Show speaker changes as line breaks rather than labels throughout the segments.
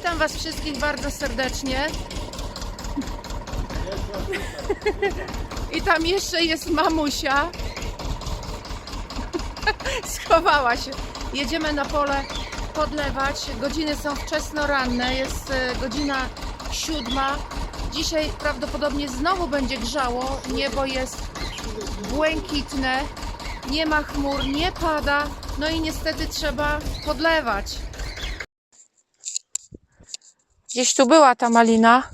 Witam Was wszystkich bardzo serdecznie. I tam jeszcze jest mamusia. Schowała się. Jedziemy na pole podlewać. Godziny są wczesno ranne. Jest e, godzina siódma. Dzisiaj prawdopodobnie znowu będzie grzało. Niebo jest błękitne. Nie ma chmur, nie pada. No i niestety trzeba podlewać. Gdzieś tu była ta malina.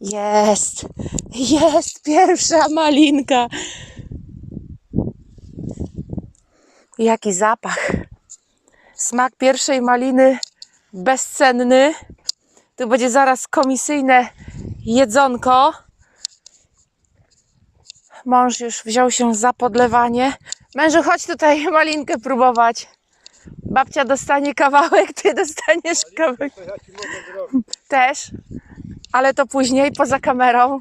Jest! Jest pierwsza malinka! Jaki zapach! Smak pierwszej maliny bezcenny. Tu będzie zaraz komisyjne jedzonko. Mąż już wziął się za podlewanie. Mężu, chodź tutaj malinkę próbować. Babcia dostanie kawałek, ty dostaniesz kawałek.
To ja ci mogę zrobić.
Też, ale to później, poza kamerą.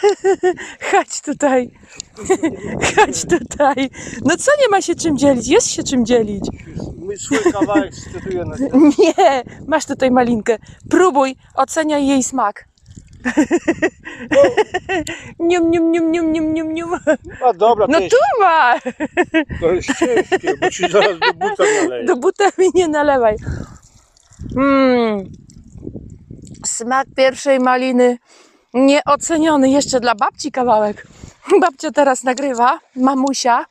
Chodź tutaj. Chodź tutaj. No co nie ma się czym dzielić? Jest się czym dzielić.
Mój swój kawałek cytuję na
Nie, masz tutaj malinkę. Próbuj, oceniaj jej smak. Nium, nium, nium, nium, nium, nium, nium.
A dobra,
No
to, jest,
tu ma!
to jest ciężkie, bo ci zaraz do buta naleję.
Do buta mi nie nalewaj. Mm. Smak pierwszej maliny nieoceniony. Jeszcze dla babci kawałek. Babcia teraz nagrywa, mamusia.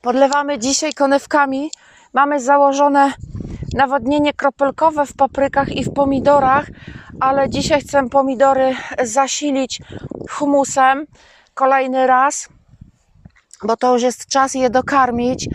Podlewamy dzisiaj konewkami. Mamy założone nawodnienie kropelkowe w paprykach i w pomidorach, ale dzisiaj chcę pomidory zasilić humusem kolejny raz bo to już jest czas je dokarmić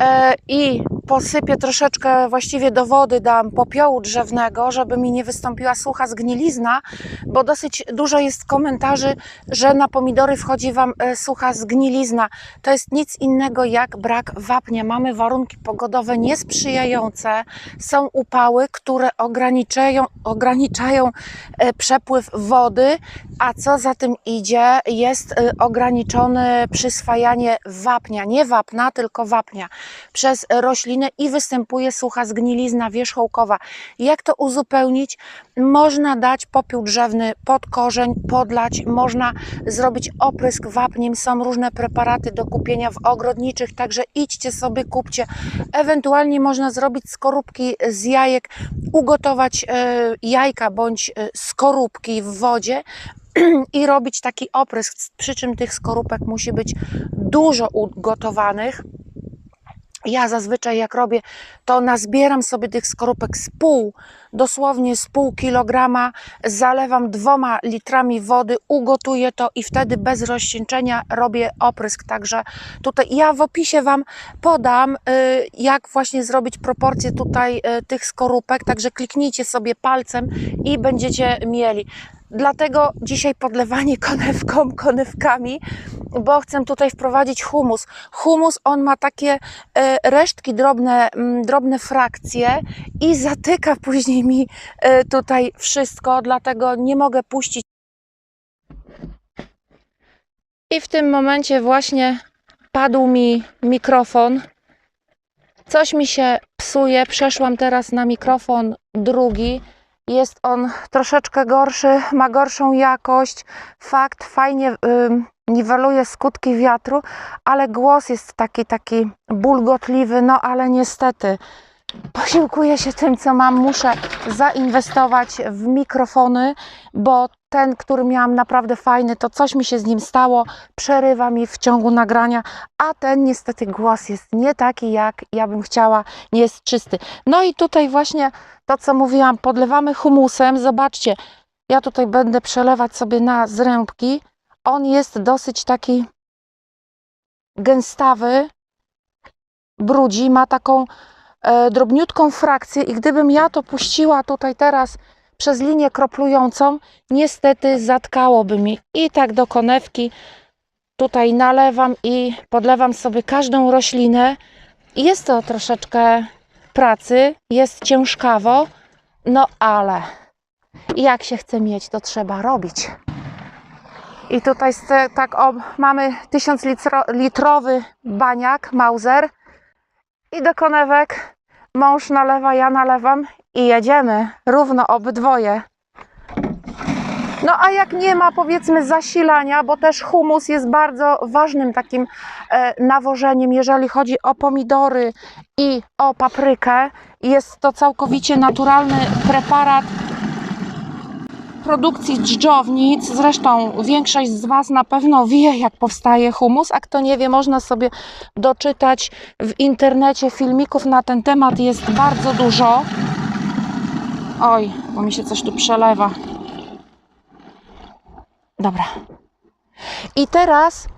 e, i posypię troszeczkę, właściwie do wody dam popiołu drzewnego, żeby mi nie wystąpiła sucha zgnilizna, bo dosyć dużo jest komentarzy, że na pomidory wchodzi Wam e, sucha zgnilizna. To jest nic innego jak brak wapnia. Mamy warunki pogodowe niesprzyjające, są upały, które ograniczają, ograniczają e, przepływ wody, a co za tym idzie, jest y, ograniczone przyswajanie wapnia, nie wapna, tylko wapnia przez rośliny i występuje sucha zgnilizna wierzchołkowa. Jak to uzupełnić? Można dać popiół drzewny pod korzeń, podlać, można zrobić oprysk wapniem, są różne preparaty do kupienia w ogrodniczych, także idźcie sobie, kupcie. Ewentualnie można zrobić skorupki z jajek, ugotować e, jajka bądź e, skorupki w wodzie, i robić taki oprysk, przy czym tych skorupek musi być dużo ugotowanych. Ja zazwyczaj jak robię, to nazbieram sobie tych skorupek z pół, dosłownie z pół kilograma, zalewam dwoma litrami wody, ugotuję to i wtedy bez rozcieńczenia robię oprysk. Także tutaj ja w opisie Wam podam, y, jak właśnie zrobić proporcje tutaj y, tych skorupek, także kliknijcie sobie palcem i będziecie mieli. Dlatego dzisiaj podlewanie konewką, konewkami, bo chcę tutaj wprowadzić humus. Humus, on ma takie e, resztki, drobne, mm, drobne frakcje i zatyka później mi e, tutaj wszystko, dlatego nie mogę puścić. I w tym momencie właśnie padł mi mikrofon. Coś mi się psuje. Przeszłam teraz na mikrofon drugi. Jest on troszeczkę gorszy, ma gorszą jakość. Fakt, fajnie ym, niweluje skutki wiatru, ale głos jest taki, taki bulgotliwy, no ale niestety posiłkuję się tym, co mam. Muszę zainwestować w mikrofony, bo ten, który miałam naprawdę fajny, to coś mi się z nim stało, przerywa mi w ciągu nagrania, a ten niestety głos jest nie taki, jak ja bym chciała, nie jest czysty. No i tutaj właśnie to, co mówiłam, podlewamy humusem. Zobaczcie, ja tutaj będę przelewać sobie na zrębki. On jest dosyć taki gęstawy, brudzi, ma taką drobniutką frakcję i gdybym ja to puściła tutaj teraz przez linię kroplującą, niestety zatkałoby mi. I tak do konewki tutaj nalewam i podlewam sobie każdą roślinę. Jest to troszeczkę pracy, jest ciężkawo, no ale jak się chce mieć, to trzeba robić. I tutaj tak o, mamy 1000 litro, litrowy baniak Mauser i do konewek Mąż nalewa, ja nalewam i jedziemy równo obydwoje. No a jak nie ma powiedzmy zasilania, bo też humus jest bardzo ważnym takim e, nawożeniem, jeżeli chodzi o pomidory i o paprykę. Jest to całkowicie naturalny preparat produkcji dżdżownic. Zresztą większość z Was na pewno wie, jak powstaje humus, a kto nie wie, można sobie doczytać w internecie filmików na ten temat. Jest bardzo dużo. Oj, bo mi się coś tu przelewa. Dobra. I teraz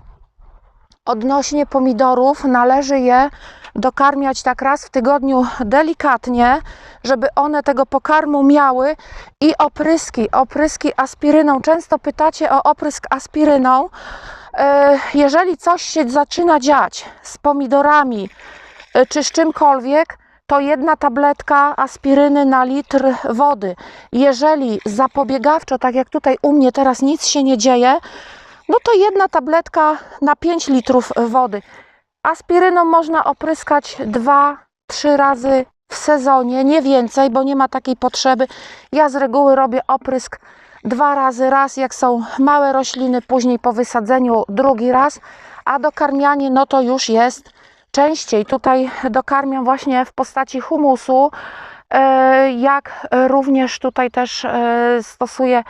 odnośnie pomidorów należy je dokarmiać tak raz w tygodniu delikatnie, żeby one tego pokarmu miały i opryski, opryski aspiryną. Często pytacie o oprysk aspiryną. E, Jeżeli coś się zaczyna dziać z pomidorami e, czy z czymkolwiek, to jedna tabletka aspiryny na litr wody. Jeżeli zapobiegawczo, tak jak tutaj u mnie teraz nic się nie dzieje, no to jedna tabletka na 5 litrów wody. Aspiryną można opryskać 2-3 razy w sezonie, nie więcej, bo nie ma takiej potrzeby. Ja z reguły robię oprysk dwa razy, raz jak są małe rośliny, później po wysadzeniu drugi raz, a dokarmianie no to już jest częściej. Tutaj dokarmiam właśnie w postaci humusu, e, jak również tutaj też e, stosuję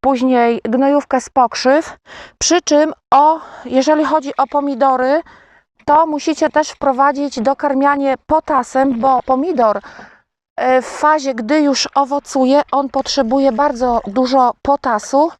później gnojówkę z pokrzyw. Przy czym, o, jeżeli chodzi o pomidory, to musicie też wprowadzić dokarmianie potasem, bo pomidor e, w fazie, gdy już owocuje, on potrzebuje bardzo dużo potasu.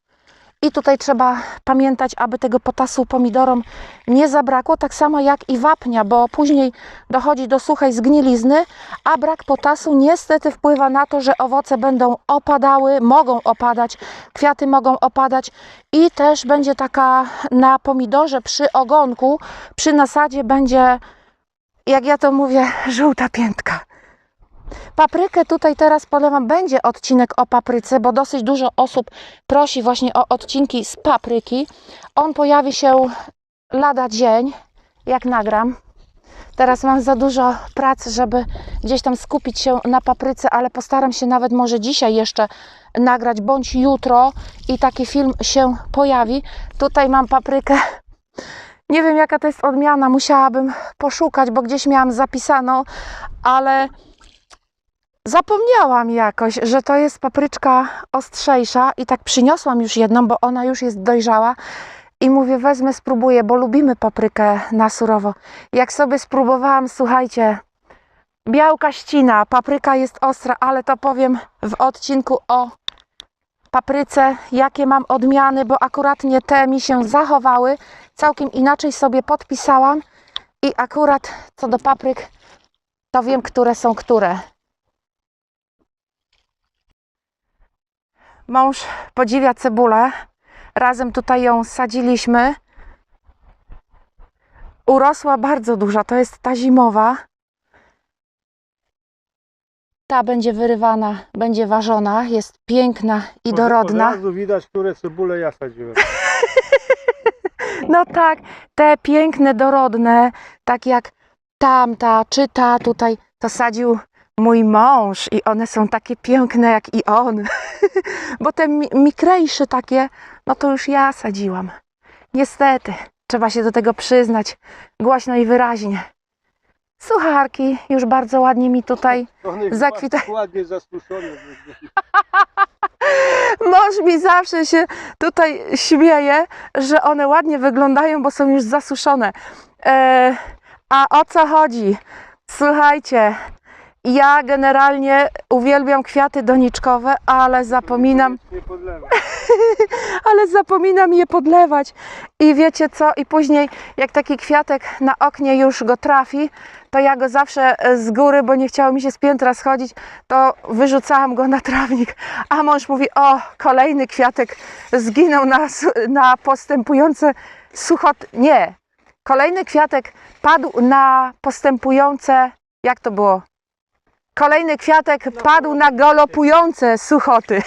I tutaj trzeba pamiętać, aby tego potasu pomidorom nie zabrakło, tak samo jak i wapnia, bo później dochodzi do suchej zgnilizny, a brak potasu niestety wpływa na to, że owoce będą opadały, mogą opadać, kwiaty mogą opadać i też będzie taka na pomidorze przy ogonku, przy nasadzie będzie, jak ja to mówię, żółta piętka. Paprykę tutaj teraz polewam. Będzie odcinek o papryce, bo dosyć dużo osób prosi właśnie o odcinki z papryki. On pojawi się lada dzień, jak nagram. Teraz mam za dużo pracy, żeby gdzieś tam skupić się na papryce, ale postaram się nawet może dzisiaj jeszcze nagrać, bądź jutro i taki film się pojawi. Tutaj mam paprykę. Nie wiem jaka to jest odmiana, musiałabym poszukać, bo gdzieś miałam zapisaną, ale Zapomniałam jakoś, że to jest papryczka ostrzejsza i tak przyniosłam już jedną, bo ona już jest dojrzała i mówię, wezmę, spróbuję, bo lubimy paprykę na surowo. Jak sobie spróbowałam, słuchajcie, białka ścina, papryka jest ostra, ale to powiem w odcinku o papryce, jakie mam odmiany, bo akuratnie te mi się zachowały. Całkiem inaczej sobie podpisałam i akurat co do papryk, to wiem, które są które. Mąż podziwia cebulę. Razem tutaj ją sadziliśmy. Urosła bardzo duża. To jest ta zimowa. Ta będzie wyrywana, będzie ważona. Jest piękna i
Od-
dorodna.
Od razu widać, które cebule ja sadziłem.
No tak, te piękne, dorodne, tak jak tamta czy ta tutaj, to sadził mój mąż i one są takie piękne jak i on. Bo te mi- mikrejsze takie, no to już ja sadziłam. Niestety, trzeba się do tego przyznać głośno i wyraźnie. Sucharki już bardzo ładnie mi tutaj
One
Zakwita-
chyba ładnie zasuszone.
Mąż mi zawsze się tutaj śmieje, że one ładnie wyglądają, bo są już zasuszone. E, a o co chodzi? Słuchajcie, ja generalnie uwielbiam kwiaty doniczkowe, ale zapominam, ale zapominam je podlewać. I wiecie co? I później, jak taki kwiatek na oknie już go trafi, to ja go zawsze e, z góry, bo nie chciało mi się z piętra schodzić, to wyrzucałam go na trawnik. A mąż mówi: O, kolejny kwiatek zginął na, na postępujące suchot. Nie. Kolejny kwiatek padł na postępujące. Jak to było? Kolejny kwiatek padł na galopujące suchoty.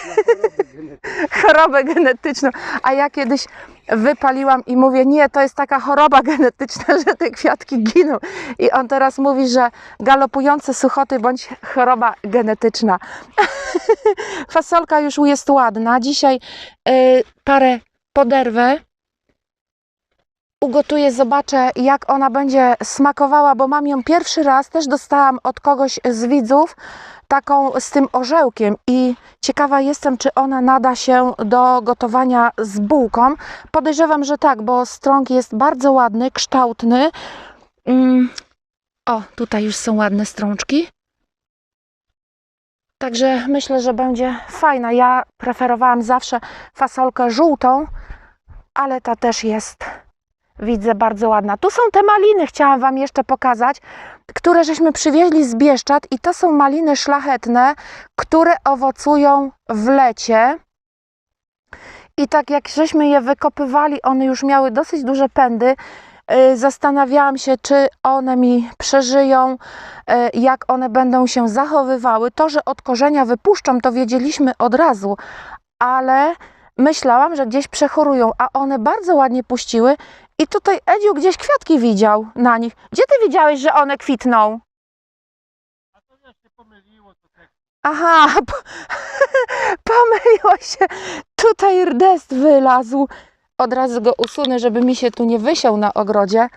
chorobę genetyczną. A ja kiedyś wypaliłam i mówię, nie, to jest taka choroba genetyczna, że te kwiatki giną. I on teraz mówi, że galopujące suchoty bądź choroba genetyczna. Fasolka już jest ładna. Dzisiaj y, parę poderwę. Ugotuję, zobaczę jak ona będzie smakowała, bo mam ją pierwszy raz. Też dostałam od kogoś z widzów taką z tym orzełkiem i ciekawa jestem, czy ona nada się do gotowania z bułką. Podejrzewam, że tak, bo strąg jest bardzo ładny, kształtny. Mm. O, tutaj już są ładne strączki. Także myślę, że będzie fajna. Ja preferowałam zawsze fasolkę żółtą, ale ta też jest, widzę, bardzo ładna. Tu są te maliny, chciałam Wam jeszcze pokazać, które żeśmy przywieźli z Bieszczad i to są maliny szlachetne, które owocują w lecie. I tak jak żeśmy je wykopywali, one już miały dosyć duże pędy. y, Zastanawiałam się, czy one mi przeżyją, y, jak one będą się zachowywały. To, że od korzenia wypuszczą, to wiedzieliśmy od razu, ale myślałam, że gdzieś przechorują, a one bardzo ładnie puściły. I tutaj Edziu gdzieś kwiatki widział na nich. Gdzie ty widziałeś, że one kwitną? Aha, po, pomyliło się. Tutaj rdest wylazł. Od razu go usunę, żeby mi się tu nie wysiał na ogrodzie.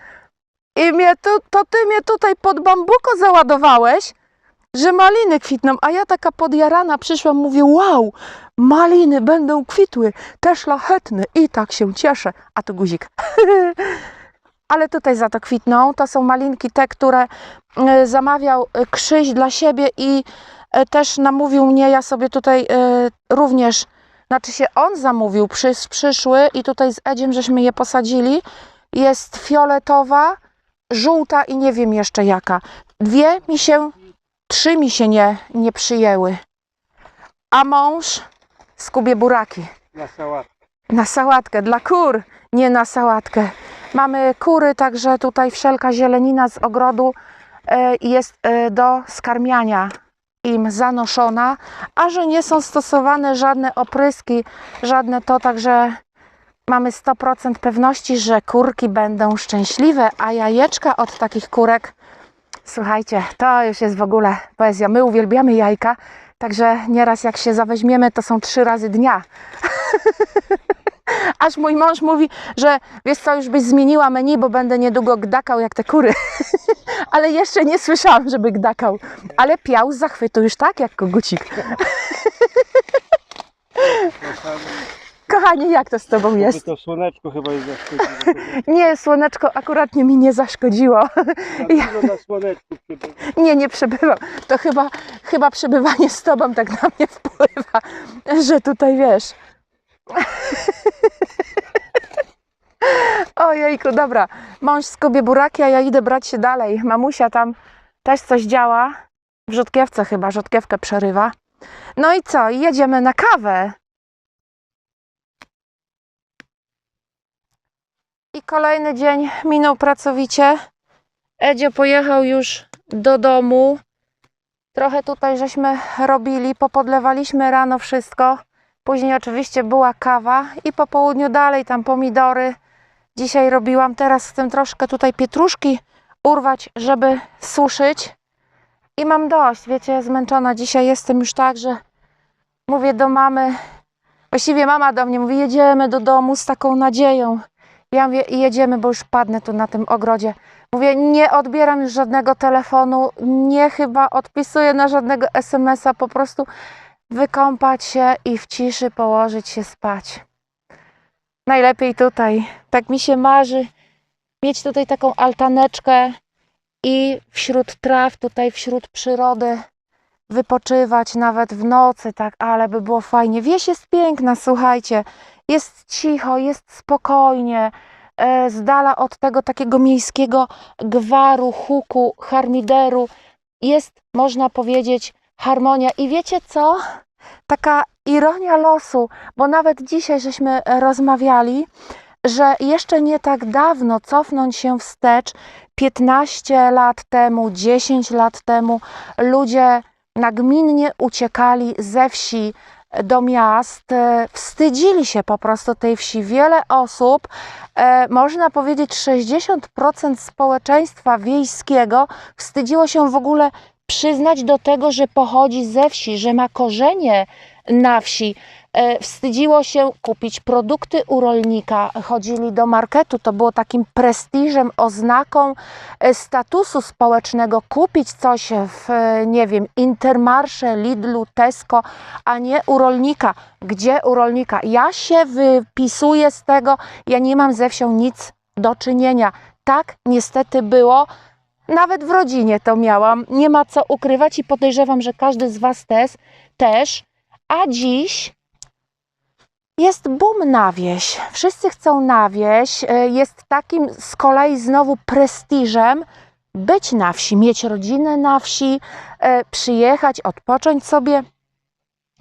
I mnie tu, to ty mnie tutaj pod bambuko załadowałeś, że maliny kwitną. A ja taka podjarana przyszłam, mówię, wow, maliny będą kwitły, te szlachetne. I tak się cieszę. A tu guzik. Ale tutaj za to kwitną. To są malinki te, które e, zamawiał e, Krzyś dla siebie i e, też namówił mnie, ja sobie tutaj również, znaczy się on zamówił, przys, przyszły i tutaj z Edziem żeśmy je posadzili. Jest fioletowa, żółta i nie wiem jeszcze jaka. Dwie mi się, trzy mi się nie, nie przyjęły. A mąż skubie buraki
Na sałatkę.
na sałatkę dla kur, nie na sałatkę. Mamy kury, także tutaj wszelka zielenina z ogrodu e, jest e, do skarmiania im zanoszona, a że nie są stosowane żadne opryski, żadne to, także mamy 100% pewności, że kurki będą szczęśliwe, a jajeczka od takich kurek, słuchajcie, to już jest w ogóle poezja. My uwielbiamy jajka, także nieraz jak się zaweźmiemy, to są trzy razy dnia. Aż mój mąż mówi, że wiesz co, już byś zmieniła menu, bo będę niedługo gdakał jak te kury. Ale jeszcze nie słyszałam, żeby gdakał. Ale piał z zachwytu już tak, jak kogucik. Kochanie, jak to z tobą jest?
To słoneczko chyba jest zaszkodziło.
Nie, słoneczko akuratnie mi nie zaszkodziło.
Ja... na słoneczku.
Nie, nie przebywam. To chyba, chyba przebywanie z tobą tak na mnie wpływa, że tutaj wiesz. Ojejku, dobra. Mąż skobie buraki, a ja idę brać się dalej. Mamusia tam też coś działa. W rzodkiewce chyba, rzodkiewkę przerywa. No i co? Jedziemy na kawę. I kolejny dzień minął pracowicie. Edzio pojechał już do domu. Trochę tutaj żeśmy robili, popodlewaliśmy rano wszystko. Później oczywiście była kawa i po południu dalej tam pomidory. Dzisiaj robiłam, teraz chcę troszkę tutaj pietruszki urwać, żeby suszyć. I mam dość, wiecie, zmęczona dzisiaj jestem już tak, że mówię do mamy, właściwie mama do mnie mówi, jedziemy do domu z taką nadzieją. Ja mówię, jedziemy, bo już padnę tu na tym ogrodzie. Mówię, nie odbieram już żadnego telefonu, nie chyba odpisuję na żadnego SMS-a, po prostu wykąpać się i w ciszy położyć się spać. Najlepiej tutaj. Tak mi się marzy mieć tutaj taką altaneczkę i wśród traw, tutaj wśród przyrody wypoczywać nawet w nocy, tak, ale by było fajnie. Wieś jest piękna, słuchajcie. Jest cicho, jest spokojnie e, z dala od tego takiego miejskiego gwaru, huku, harmideru jest, można powiedzieć, harmonia. I wiecie co? Taka ironia losu, bo nawet dzisiaj żeśmy rozmawiali, że jeszcze nie tak dawno cofnąć się wstecz, 15 lat temu, 10 lat temu, ludzie nagminnie uciekali ze wsi do miast, e, wstydzili się po prostu tej wsi. Wiele osób, e, można powiedzieć 60% społeczeństwa wiejskiego wstydziło się w ogóle przyznać do tego, że pochodzi ze wsi, że ma korzenie na wsi. E, Wstydziło się kupić produkty u rolnika, chodzili do marketu, to było takim prestiżem, oznaką e, statusu społecznego kupić coś w, e, nie wiem, Intermarsze, Lidlu, Tesco, a nie u rolnika. Gdzie u rolnika? Ja się wypisuję z tego, ja nie mam ze wsią nic do czynienia. Tak niestety było. Nawet w rodzinie to miałam. Nie ma co ukrywać i podejrzewam, że każdy z Was też. też. A dziś jest boom na wieś. Wszyscy chcą na wieś. E, Jest takim z kolei znowu prestiżem być na wsi, mieć rodzinę na wsi, e, przyjechać, odpocząć sobie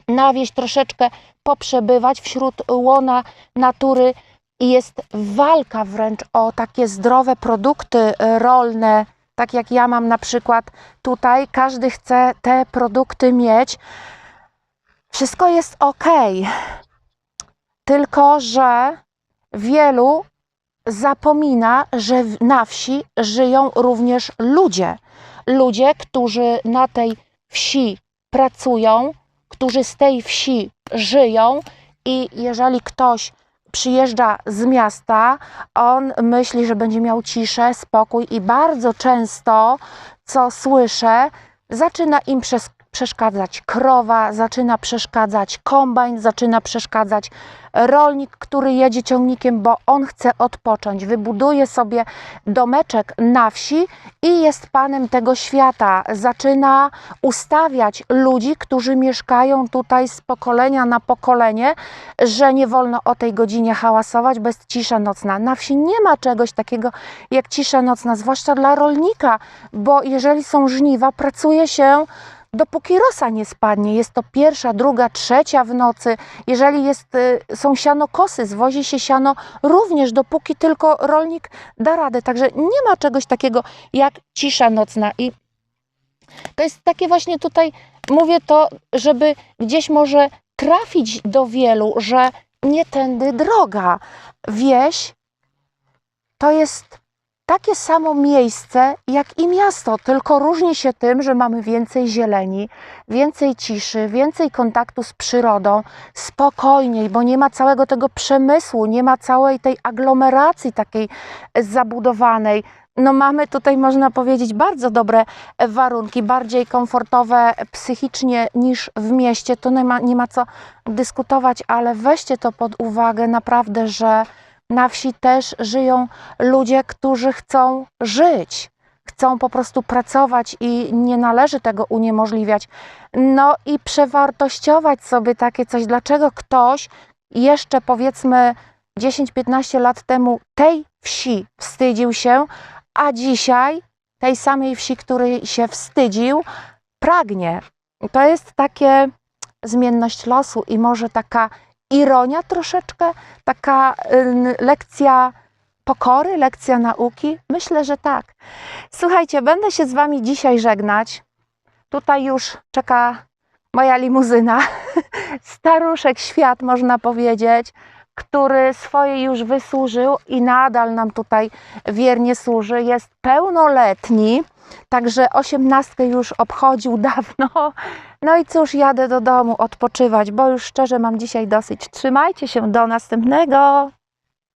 na wieś, troszeczkę poprzebywać wśród łona natury. I jest walka wręcz o takie zdrowe produkty e, rolne, tak jak ja mam na przykład tutaj. Każdy chce te produkty mieć. Wszystko jest ok. Tylko, że wielu zapomina, że na wsi żyją również ludzie. Ludzie, którzy na tej wsi pracują, którzy z tej wsi żyją i jeżeli ktoś przyjeżdża z miasta, on myśli, że będzie miał ciszę, spokój i bardzo często, co słyszę, zaczyna im przes- przeszkadzać krowa, zaczyna przeszkadzać kombajn, zaczyna przeszkadzać rolnik, który jedzie ciągnikiem, bo on chce odpocząć, wybuduje sobie domeczek na wsi i jest panem tego świata. Zaczyna ustawiać ludzi, którzy mieszkają tutaj z pokolenia na pokolenie, że nie wolno o tej godzinie hałasować, jest cisza nocna. Na wsi nie ma czegoś takiego jak cisza nocna, zwłaszcza dla rolnika, bo jeżeli są żniwa, pracuje się dopóki rosa nie spadnie. Jest to pierwsza, druga, trzecia w nocy. Jeżeli jest, y, są sianokosy, zwozi się siano również dopóki tylko rolnik da radę. Także nie ma czegoś takiego jak cisza nocna. I to jest takie właśnie tutaj, mówię to, żeby gdzieś może trafić do wielu, że nie tędy droga. Wieś to jest takie samo miejsce jak i miasto, tylko różni się tym, że mamy więcej zieleni, więcej ciszy, więcej kontaktu z przyrodą, spokojniej, bo nie ma całego tego przemysłu, nie ma całej tej aglomeracji takiej zabudowanej. No mamy tutaj, można powiedzieć, bardzo dobre warunki, bardziej komfortowe psychicznie niż w mieście. To nie ma, nie ma co dyskutować, ale weźcie to pod uwagę naprawdę, że na wsi też żyją ludzie, którzy chcą żyć, chcą po prostu pracować i nie należy tego uniemożliwiać. No i przewartościować sobie takie coś, dlaczego ktoś jeszcze powiedzmy 10-15 lat temu tej wsi wstydził się, a dzisiaj tej samej wsi, której się wstydził, pragnie. To jest takie zmienność losu i może taka ironia troszeczkę, taka lekcja pokory, lekcja nauki? Myślę, że tak. Słuchajcie, będę się z Wami dzisiaj żegnać. Tutaj już czeka moja limuzyna. Staruszek świat, można powiedzieć, który swoje już wysłużył i nadal nam tutaj wiernie służy. Jest pełnoletni, także osiemnastkę już obchodził dawno. No i cóż, jadę do domu odpoczywać, bo już szczerze mam dzisiaj dosyć. Trzymajcie się, do następnego.